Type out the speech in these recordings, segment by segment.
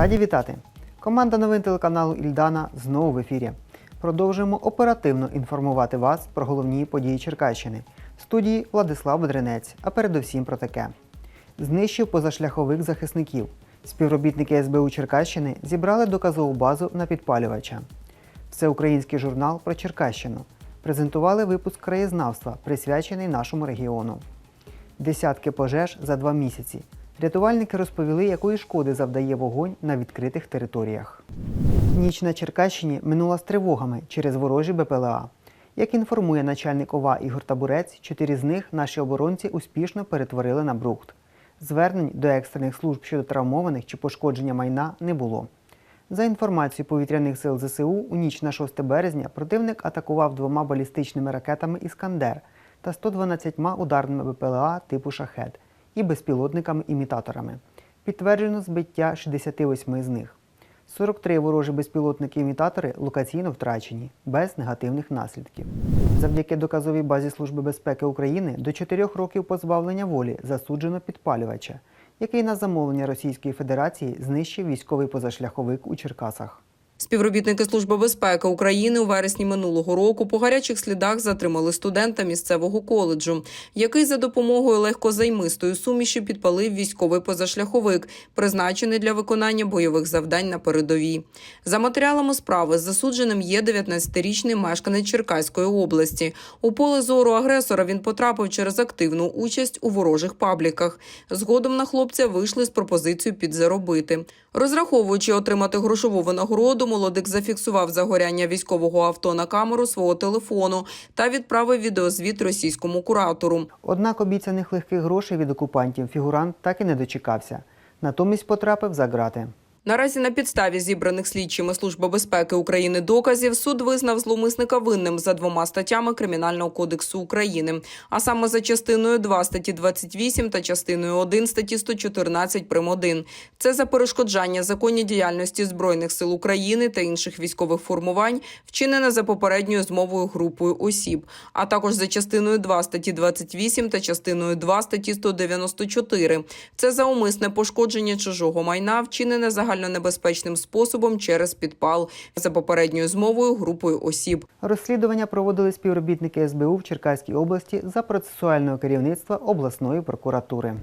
Раді вітати! Команда новин телеканалу Ільдана знову в ефірі. Продовжуємо оперативно інформувати вас про головні події Черкащини. В студії Владислав Бодринець, а передусім про таке. Знищив позашляхових захисників. Співробітники СБУ Черкащини зібрали доказову базу на підпалювача. Всеукраїнський журнал про Черкащину. Презентували випуск краєзнавства, присвячений нашому регіону. Десятки пожеж за два місяці. Рятувальники розповіли, якої шкоди завдає вогонь на відкритих територіях. Ніч на Черкащині минула з тривогами через ворожі БПЛА. Як інформує начальник ОВА Ігор Табурець, чотири з них наші оборонці успішно перетворили на брухт. Звернень до екстрених служб щодо травмованих чи пошкодження майна не було. За інформацією повітряних сил ЗСУ, у ніч на 6 березня противник атакував двома балістичними ракетами Іскандер та 112 ударними БПЛА типу Шахет і безпілотниками-імітаторами. Підтверджено збиття 68 з них. 43 ворожі безпілотники-імітатори локаційно втрачені, без негативних наслідків. Завдяки доказовій базі Служби безпеки України до 4 років позбавлення волі засуджено підпалювача, який на замовлення Російської Федерації знищив військовий позашляховик у Черкасах. Співробітники Служби безпеки України у вересні минулого року по гарячих слідах затримали студента місцевого коледжу, який за допомогою легкозаймистої суміші підпалив військовий позашляховик, призначений для виконання бойових завдань на передовій. За матеріалами справи з засудженим є 19-річний мешканець Черкаської області. У поле зору агресора він потрапив через активну участь у ворожих пабліках. Згодом на хлопця вийшли з пропозицією підзаробити. Розраховуючи отримати грошову винагороду, молодик зафіксував загоряння військового авто на камеру свого телефону та відправив відеозвіт російському куратору. Однак обіцяних легких грошей від окупантів фігурант так і не дочекався. Натомість потрапив за грати. Наразі на підставі зібраних слідчими Служби безпеки України доказів суд визнав зловмисника винним за двома статтями Кримінального кодексу України, а саме за частиною 2 статті 28 та частиною 1 статті 114 прим. 1. Це за перешкоджання законній діяльності збройних сил України та інших військових формувань, вчинене за попередньою змовою групою осіб, а також за частиною 2 статті 28 та частиною 2 статті 194. Це за умисне пошкодження чужого майна, вчинене загальнонебезпечним способом через підпал за попередньою змовою групою осіб. Розслідування проводили співробітники СБУ в Черкаській області за процесуального керівництва обласної прокуратури.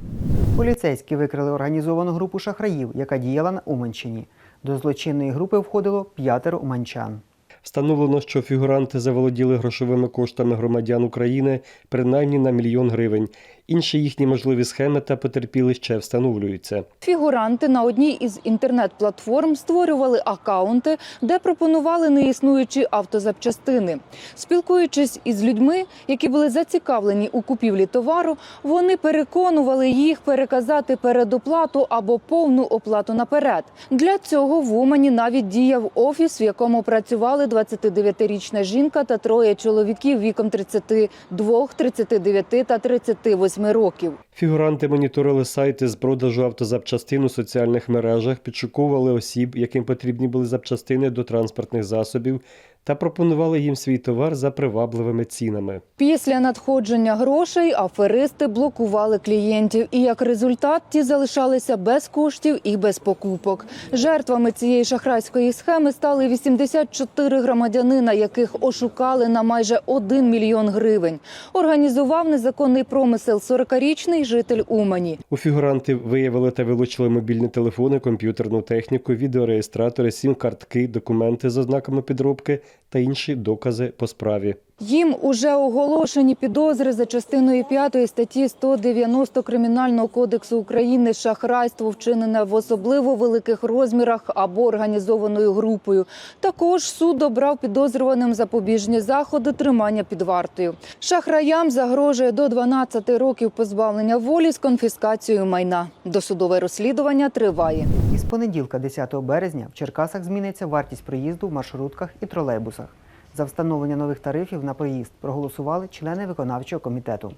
Поліцейські викрили організовану групу шахраїв, яка діяла на Уманщині. До злочинної групи входило п'ятеро уманчан. Встановлено, що фігуранти заволоділи грошовими коштами громадян України принаймні на мільйон гривень. Інші їхні можливі схеми та потерпіли ще встановлюються. Фігуранти на одній із інтернет-платформ створювали акаунти, де пропонували неіснуючі автозапчастини. Спілкуючись із людьми, які були зацікавлені у купівлі товару, вони переконували їх переказати передоплату або повну оплату наперед. Для цього в Умані навіть діяв офіс, в якому працювали 29-річна жінка та троє чоловіків віком 32, 39 та 38 років. Фігуранти моніторили сайти з продажу автозапчастин у соціальних мережах, підшукували осіб, яким потрібні були запчастини до транспортних засобів, та пропонували їм свій товар за привабливими цінами. Після надходження грошей аферисти блокували клієнтів, і як результат ті залишалися без коштів і без покупок. Жертвами цієї шахрайської схеми стали 84 громадянина, яких ошукали на майже 1 мільйон гривень. Організував незаконний промисел 40-річний житель Умані. У фігурантів виявили та вилучили мобільні телефони, комп'ютерну техніку, відеореєстратори, сім-картки, документи з ознаками підробки та інші докази по справі. Їм уже оголошені підозри за частиною 5 статті 190 Кримінального кодексу України шахрайство вчинене в особливо великих розмірах або організованою групою. Також суд обрав підозрюваним запобіжні заходи тримання під вартою. Шахраям загрожує до 12 років позбавлення волі з конфіскацією майна. Досудове розслідування триває. Із понеділка, 10 березня, в Черкасах зміниться вартість проїзду в маршрутках і тролейбусах. За встановлення нових тарифів на проїзд проголосували члени виконавчого комітету.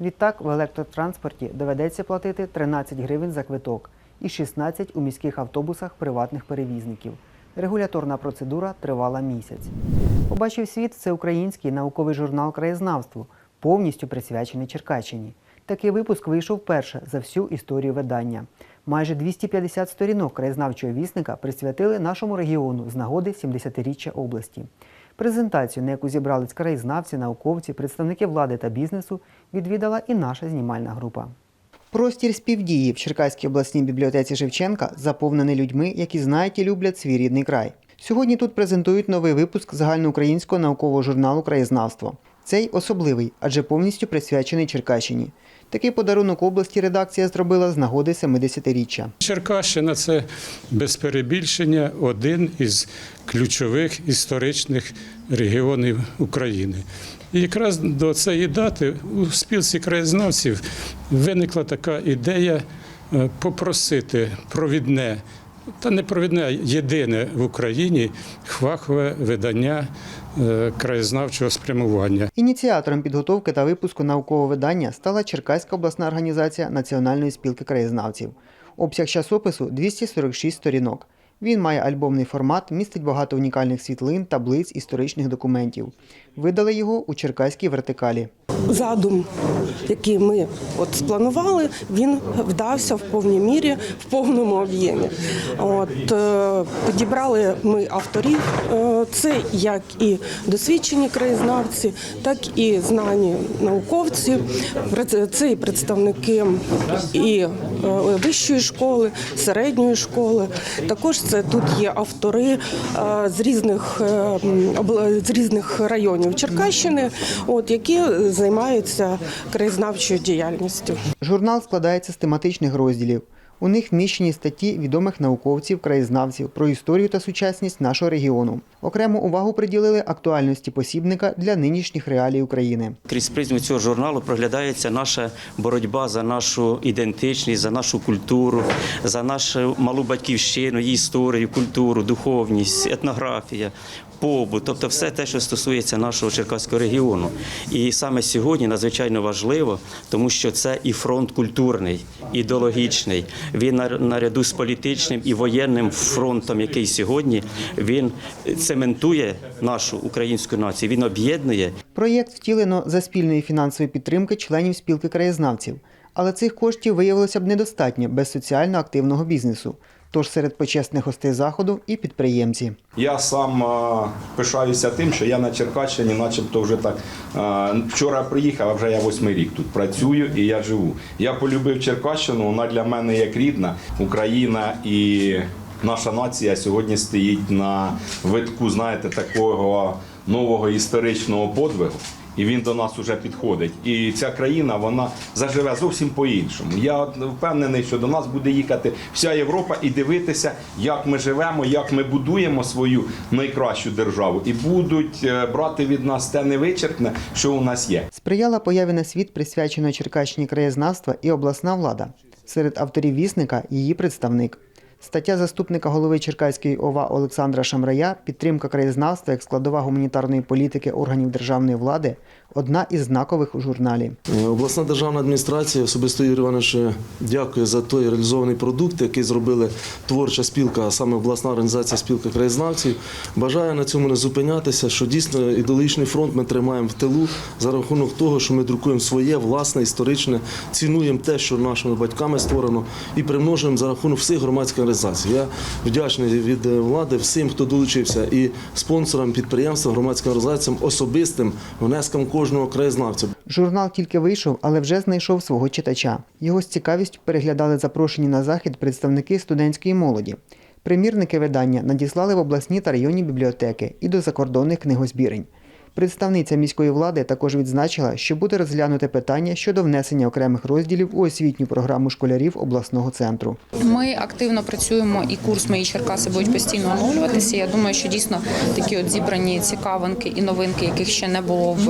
Відтак в електротранспорті доведеться платити 13 гривень за квиток і 16 у міських автобусах приватних перевізників. Регуляторна процедура тривала місяць. Побачив світ це український науковий журнал краєзнавству, повністю присвячений Черкащині. Такий випуск вийшов вперше за всю історію видання. Майже 250 сторінок краєзнавчого вісника присвятили нашому регіону з нагоди 70-річчя області. Презентацію, на яку зібрались краєзнавці, науковці, представники влади та бізнесу, відвідала і наша знімальна група. Простір співдії в Черкаській обласній бібліотеці Шевченка заповнений людьми, які знають і люблять свій рідний край. Сьогодні тут презентують новий випуск загальноукраїнського наукового журналу Краєзнавство. Цей особливий, адже повністю присвячений Черкащині. Такий подарунок області редакція зробила з нагоди 70-річчя. Черкащина це без перебільшення один із ключових історичних регіонів України. І якраз до цієї дати у спілці краєзнавців виникла така ідея е, попросити провідне, та не провідне, єдине в Україні фахове видання е, краєзнавчого спрямування. Ініціатором підготовки та випуску наукового видання стала Черкаська обласна організація Національної спілки краєзнавців. Обсяг часопису 246 сторінок. Він має альбомний формат, містить багато унікальних світлин, таблиць, історичних документів. Видали його у Черкаській вертикалі. задум, який ми от спланували, він вдався в повній мірі, в повному об'ємі. От е, підібрали ми авторів. Е, це як і досвідчені краєзнавці, так і знані науковці. Це і представники і е, вищої школи, середньої школи. Також це тут є автори з різних з різних районів Черкащини, от які займаються краєзнавчою діяльністю. Журнал складається з тематичних розділів. У них вміщені статті відомих науковців, краєзнавців про історію та сучасність нашого регіону. Окрему увагу приділили актуальності посібника для нинішніх реалій України. Крізь призму цього журналу проглядається наша боротьба за нашу ідентичність, за нашу культуру, за нашу малу батьківщину, її історію, культуру, духовність, етнографія. Побут, тобто все те, що стосується нашого Черкаського регіону, і саме сьогодні надзвичайно важливо, тому що це і фронт культурний, ідеологічний. Він наряду з політичним і воєнним фронтом, який сьогодні він цементує нашу українську націю. Він об'єднує Проєкт втілено за спільної фінансової підтримки членів спілки краєзнавців, але цих коштів виявилося б недостатньо без соціально активного бізнесу. Тож серед почесних гостей заходу і підприємці. Я сам пишаюся тим, що я на Черкащині, начебто, вже так вчора приїхав, а вже я восьмий рік тут працюю і я живу. Я полюбив Черкащину, вона для мене як рідна Україна і наша нація сьогодні стоїть на витку, знаєте, такого нового історичного подвигу. І він до нас уже підходить. І ця країна вона заживе зовсім по-іншому. Я впевнений, що до нас буде їхати вся Європа і дивитися, як ми живемо, як ми будуємо свою найкращу державу, і будуть е, брати від нас те невичерпне, що у нас є. Сприяла появі на світ присвяченої Черкащині краєзнавства і обласна влада. Серед авторів вісника її представник. Стаття заступника голови Черкаської ОВА Олександра Шамрая Підтримка краєзнавства як складова гуманітарної політики органів державної влади одна із знакових у журналі. Е, Обласна державна адміністрація особисто Юрій Іванович дякує за той реалізований продукт, який зробили творча спілка, а саме обласна організація спілка краєзнавців. Бажаю на цьому не зупинятися, що дійсно ідеологічний фронт ми тримаємо в тилу за рахунок того, що ми друкуємо своє власне історичне, цінуємо те, що нашими батьками створено, і примножуємо за рахунок всіх громадських організацій. Я вдячний від е, влади всім, хто долучився, і спонсорам підприємства, громадським організаціям, особистим внеском кожного краєзнавця. Журнал тільки вийшов, але вже знайшов свого читача. Його з цікавістю переглядали запрошені на захід представники студентської молоді. Примірники видання надіслали в обласні та районні бібліотеки і до закордонних книгозбірень. Представниця міської влади також відзначила, що буде розглянуте питання щодо внесення окремих розділів у освітню програму школярів обласного центру. Ми активно працюємо, і курс мої Черкаси будуть постійно оновлюватися. Я думаю, що дійсно такі от зібрані цікавинки і новинки, яких ще не було в,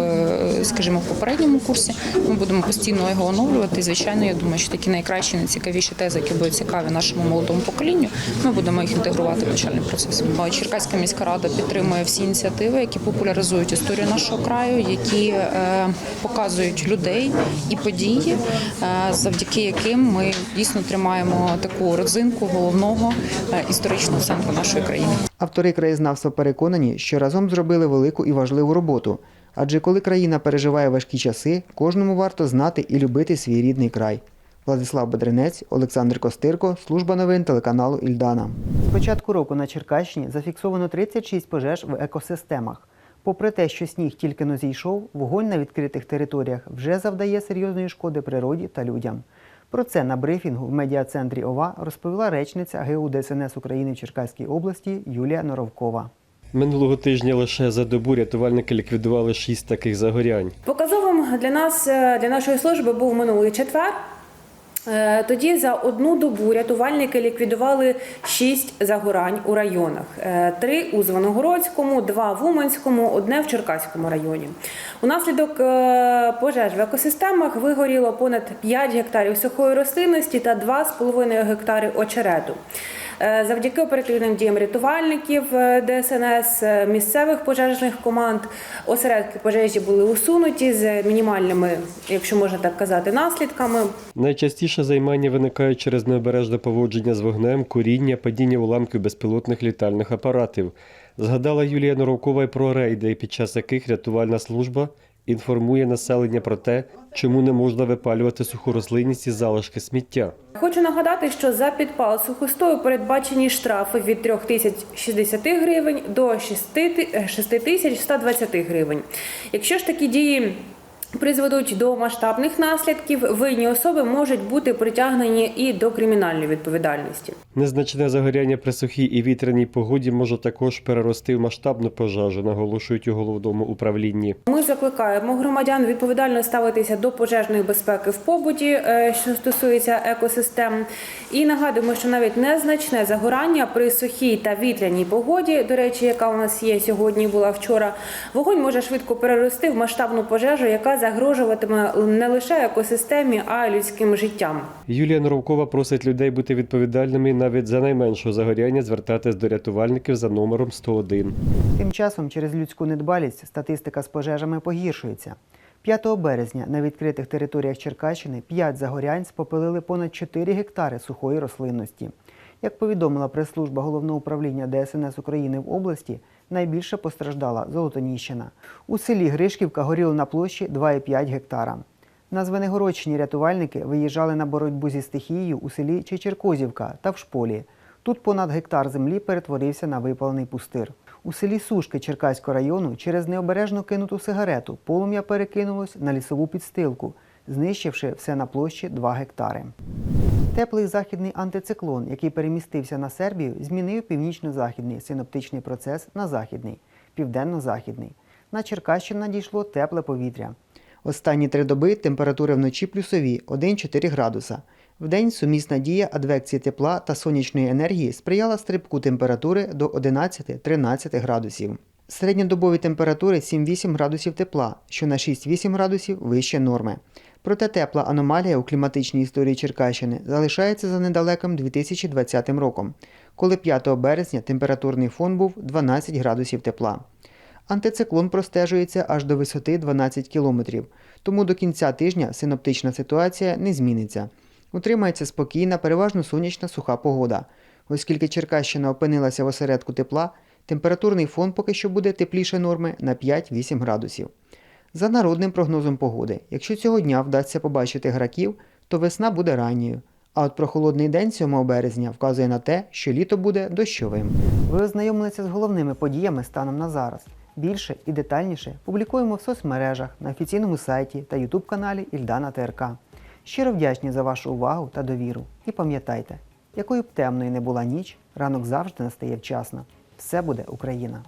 скажімо, в попередньому курсі. Ми будемо постійно його оновлювати. Звичайно, я думаю, що такі найкращі, найцікавіші тези, які будуть цікаві нашому молодому поколінню, ми будемо їх інтегрувати в навчальний процес. Черкаська міська рада підтримує всі ініціативи, які популяризують історію нашого краю, які е, показують людей і події, е, завдяки яким ми дійсно тримаємо таку родзинку головного е, історичного центру нашої країни. Автори краєзнавства переконані, що разом зробили велику і важливу роботу. Адже коли країна переживає важкі часи, кожному варто знати і любити свій рідний край. Владислав Бедренець, Олександр Костирко, служба новин телеканалу Ільдана. З початку року на Черкащині зафіксовано 36 пожеж в екосистемах. Попри те, що сніг тільки но зійшов, вогонь на відкритих територіях вже завдає серйозної шкоди природі та людям. Про це на брифінгу в медіа-центрі ОВА розповіла речниця ГУ ДСНС України в Черкаській області Юлія Норовкова. Минулого тижня лише за добу рятувальники ліквідували шість таких загорянь. Показовим для нас, е, для нашої служби, був минулий четвер. Е, Тоді за одну добу рятувальники ліквідували шість загорань у районах: Е, три у Звоногородському, два в Уманському, одне в Черкаському районі. Унаслідок е, пожеж в екосистемах вигоріло понад 5 гектарів сухої рослинності та 2,5 гектари очерету. Е, Завдяки оперативним діям рятувальників е, ДСНС, е, місцевих пожежних команд, осередки пожежі були усунуті з мінімальними, якщо можна так казати, наслідками. Найчастіше займання виникають через необережне поводження з вогнем, куріння, падіння уламків безпілотних літальних апаратів. Згадала Юлія Норовкова й про рейди, під час яких рятувальна служба інформує населення про те, чому не можна випалювати суху рослинність і залишки сміття. Хочу нагадати, що за підпал сухостою передбачені штрафи від 3060 гривень до 6120 гривень. Якщо ж такі дії призведуть до масштабних наслідків, винні особи можуть бути притягнені і до кримінальної відповідальності. Незначне загоряння при сухій і вітряній погоді може також перерости в масштабну пожежу, наголошують у головному управлінні. Ми закликаємо громадян відповідально ставитися до пожежної безпеки в побуті, е, що стосується екосистем. І нагадуємо, що навіть незначне загорання при сухій та вітряній погоді, до речі, яка у нас є сьогодні, була вчора, вогонь може швидко перерости в масштабну пожежу, яка загрожуватиме не лише екосистемі, а й людським життям. Юлія Норовкова просить людей бути відповідальними навіть за найменшого загоряння звертатись до рятувальників за номером 101. Тим часом через людську недбалість статистика з пожежами погіршується. 5 березня на відкритих територіях Черкащини 5 загорянь спопилили понад 4 гектари сухої рослинності. Як повідомила прес-служба головного управління ДСНС України в області, найбільше постраждала Золотоніщина. У селі Гришківка горіло на площі 2,5 гектара. На Звенигородщині рятувальники виїжджали на боротьбу зі стихією у селі Чечеркозівка та в Шполі. Тут понад гектар землі перетворився на випалений пустир. У селі Сушки Черкаського району через необережно кинуту сигарету полум'я перекинулось на лісову підстилку, знищивши все на площі 2 гектари. Теплий західний антициклон, який перемістився на Сербію, змінив північно-західний синоптичний процес на західний, південно-західний. На Черкащину надійшло тепле повітря. Останні три доби температури вночі плюсові 1-4 градуса. Вдень сумісна дія адвекції тепла та сонячної енергії сприяла стрибку температури до 11-13 градусів. Середньодобові температури 7-8 градусів тепла, що на 6-8 градусів вище норми. Проте тепла аномалія у кліматичній історії Черкащини залишається за недалеким 2020 роком, коли 5 березня температурний фон був 12 градусів тепла. Антициклон простежується аж до висоти 12 кілометрів, тому до кінця тижня синоптична ситуація не зміниться. Утримається спокійна, переважно сонячна суха погода. Оскільки Черкащина опинилася в осередку тепла, температурний фон поки що буде тепліше норми на 5-8 градусів. За народним прогнозом погоди, якщо цього дня вдасться побачити граків, то весна буде ранньою. А от прохолодний день 7 березня вказує на те, що літо буде дощовим. Ви ознайомилися з головними подіями станом на зараз. Більше і детальніше публікуємо в соцмережах на офіційному сайті та ютуб каналі Ільдана ТРК. Щиро вдячні за вашу увагу та довіру. І пам'ятайте, якою б темною не була ніч, ранок завжди настає вчасно. Все буде Україна!